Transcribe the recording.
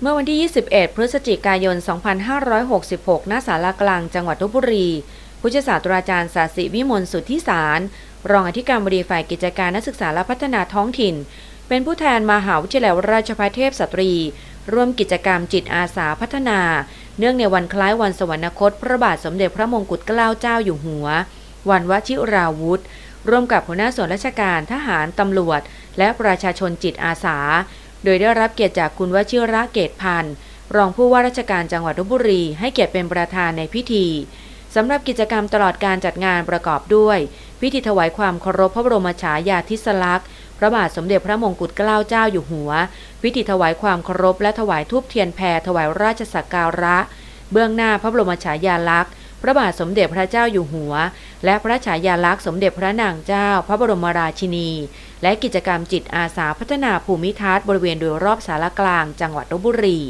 เมื่อวันที่ 21 พฤศจิกายน 2566 ณ ศาลากลางจังหวัดลบบุรี ผู้ช่วยศาสตราจารย์ศาสิวิมลสุทธิสาร รองอธิการบดีฝ่ายกิจการนักศึกษาและพัฒนาท้องถิ่น เป็นผู้แทนมหาวิทยาลัยราชภัฏเทพสตรี ร่วมกิจกรรมจิตอาสาพัฒนา เนื่องในวันคล้ายวันสวรรคต พระบาทสมเด็จพระมงกุฎเกล้าเจ้าอยู่หัว วันวชิราวุธ ร่วมกับหัวหน้าส่วนราชการทหารตำรวจ และประชาชนจิตอาสา โดยได้รับเกียรติจากคุณวชิระเกตพันธ์รองผู้ว่าราชการจังหวัดลบบุรี ให้เกียรติเป็นประธานในพิธีสำหรับกิจกรรมตลอดการจัดงานประกอบด้วย พิธีถวายความเคารพพระบรมฉายาธิสลักษณ์ พระบาทสมเด็จพระมงกุฎเกล้าเจ้าอยู่หัว พิธีถวายความเคารพและถวายทูบเทียนแพรถวายราชสักการะ เบื้องหน้าพระบรมฉายาลักษณ์ ระบาทสมเด็จพระเจ้าอยู่หัว และพระฉายาลักษณ์สมเด็จพระนางเจ้า พระบรมราชินี และกิจกรรมจิตอาสาพัฒนาภูมิทัศน์บริเวณโดยรอบสารกลางจังหวัดลบบุรี